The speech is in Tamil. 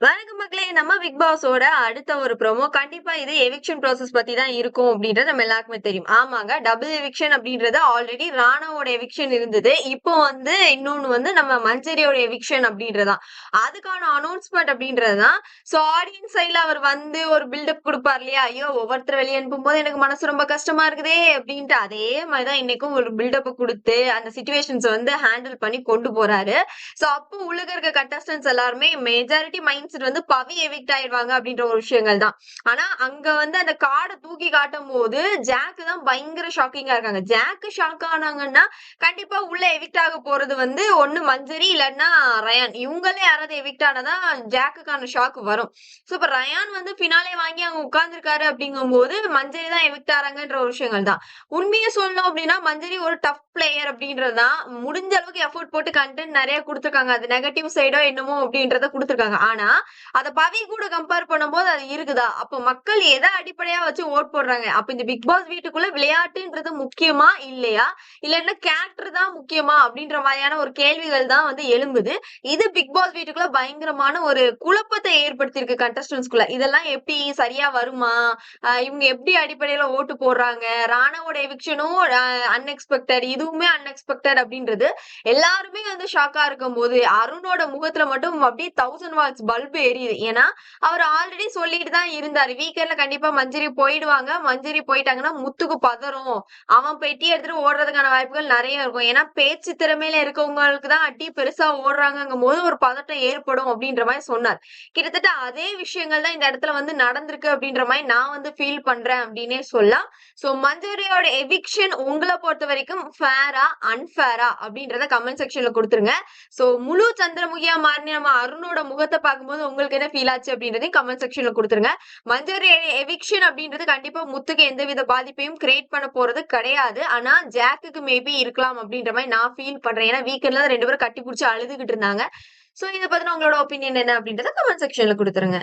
வணக்கம் மக்களே நம்ம பிக் பாஸோட அடுத்த ஒரு ப்ரோமோ கண்டிப்பா இது எவிக்ஷன் ப்ராசஸ் பத்தி தான் இருக்கும் அப்படின்றது நம்ம எல்லாருக்குமே தெரியும். ஆமாங்க டபுள் எவிக்ஷன் அப்படின்றது ஆல்ரெடி ராணாவோட எவிக்ஷன் இருந்தது. இப்போ வந்து இன்னொன்னு வந்து நம்ம மஞ்சரியோட எவிக்ஷன் அப்படின்றதான். அதுக்கான அனௌன்ஸ்மெண்ட் அப்படின்றதுதான். ஸோ ஆடியன்ஸ் சைட்ல அவர் வந்து ஒரு பில்டப் கொடுப்பார் இல்லையா? ஐயோ ஒவ்வொருத்தர் வெளியே அனுப்பும் போது எனக்கு மனசு ரொம்ப கஷ்டமா இருக்குதே அப்படின்ட்டு அதே மாதிரிதான் இன்னைக்கும் ஒரு பில்டப் கொடுத்து அந்த சுச்சுவேஷன்ஸ் வந்து ஹேண்டில் பண்ணி கொண்டு போறாரு. சோ அப்போ உலக இருக்க கண்டஸ்டன்ஸ் எல்லாருமே மெஜாரிட்டி மைண்ட் செட் வந்து பவி எவிக்ட் ஆயிடுவாங்க அப்படின்ற ஒரு விஷயங்கள் தான் ஆனா அங்க வந்து அந்த கார்டை தூக்கி காட்டும் போது ஜாக்கு தான் பயங்கர ஷாக்கிங்கா இருக்காங்க. ஜாக்கு ஷாக் ஆனாங்கன்னா கண்டிப்பா உள்ள எவிக்ட் ஆக போறது வந்து ஒண்ணு மஞ்சரி இல்லைன்னா ரயான். இவங்களே யாராவது எவிக்ட் ஆனதான் ஜாக்குக்கான ஷாக் வரும். சோ இப்ப ரயான் வந்து பினாலே வாங்கி அங்க உட்கார்ந்துருக்காரு அப்படிங்கும் போது மஞ்சரி தான் எவிக்ட் ஆறாங்கன்ற ஒரு விஷயங்கள் தான் உண்மையை சொல்லணும் அப்படின்னா மஞ்சரி ஒரு டஃப் பிளேயர் அப்படின்றது தான் முடிஞ்ச அளவுக்கு எஃபோர்ட் போட்டு கண்டென்ட் நிறைய கொடுத்துருக்காங்க. அது நெகட்டிவ் சைடோ என்னமோ அப்படின்றத கொடுத்துருக்காங்க. ஆனா அதை பாவி கூட கம்பேர் பண்ணும்போது அது இருக்குதா? அப்ப மக்கள் எதை அடிப்படையா வச்சு ஓட் போடுறாங்க? அப்ப இந்த பிக் பாஸ் வீட்டுக்குள்ள விளையாட்டுன்றது முக்கியமா இல்லையா? இல்லன்னா கேரக்டர் தான் முக்கியமா? அப்படின்ற மாதிரியான ஒரு கேள்விகள் தான் வந்து எழும்புது. இது பிக் பாஸ் வீட்டுக்குள்ள பயங்கரமான ஒரு குழப்பத்தை ஏற்படுத்தியிருக்கு கண்டஸ்டன்ஸ்குள்ள இதெல்லாம் எப்படி சரியா வருமா? இவங்க எப்படி அடிப்படையில ஓட்டு போடுறாங்க? ராணாவோட எவிக்ஷனும் அன்எக்ஸ்பெக்டட் இதுவுமே அன்எக்ஸ்பெக்டட் அப்படின்றது எல்லாருமே வந்து ஷாக்கா இருக்கும் போது அருணோட முகத்துல மட்டும் அப்படியே தௌசண்ட் வாட்ஸ் பல்பு எரியுது ஏன்னா அவர் ஆல்ரெடி சொல்லிட்டு தான் இருந்தாரு. வீக்கெண்ட்ல கண்டிப்பா மஞ்சரி போயிடுவாங்க. மஞ்சரி போயிட்டாங்கன்னா முத்துக்கு பதறும். அவன் பெட்டி எடுத்துட்டு ஓடுறதுக்கான வாய்ப்புகள் நிறைய இருக்கும். ஏன்னா பேச்சு திறமையில இருக்கவங்களுக்கு தான் அட்டி பெருசா ஓடுறாங்கும் போது ஒரு பதட்டம் ஏற்படும் அப்படின்ற மாதிரி சொன்னார். கிட்டத்தட்ட அதே விஷயங்கள் தான் இந்த இடத்துல வந்து நடந்திருக்கு அப்படின்ற மாதிரி நான் வந்து ஃபீல் பண்றேன் அப்படின்னே சொல்லலாம். சோ மஞ்சரியோட எவிக்ஷன் உங்களை பொறுத்த வரைக்கும் ஃபேரா அன்ஃபேரா அப்படின்றத கமெண்ட் செக்ஷன்ல கொடுத்துருங்க. சோ முழு சந்திரமுகியா மாறின நம்ம அருணோட முகத்தை பார்க்கும்போது உங்களுக்கு என்ன ஃபீல் ஆச்சு அப்படின்றதையும் கமெண்ட் செக்ஷன்ல கொடுத்துருங்க. மஞ்சரி எவிக்ஷன் அப்படின்றது கண்டிப்பா முத்துக்கு எந்தவித பாதிப்பையும் கிரியேட் பண்ண போறது கிடையாது. ஆனா ஜாக்குக்கு மேபி இருக்கலாம் அப்படின்ற மாதிரி நான் ஃபீல் பண்றேன். ஏன்னா வீக்கெண்ட்ல ரெண்டு பேரும் கட்டி பிடிச்சி அழுதுகிட்டு இருந்தாங்க. சோ இதை பத்தின உங்களோட ஒப்பீனியன் என்ன அப்படின்றத கமெண்ட் செக்ஷன்ல கொடுத்துருங்க.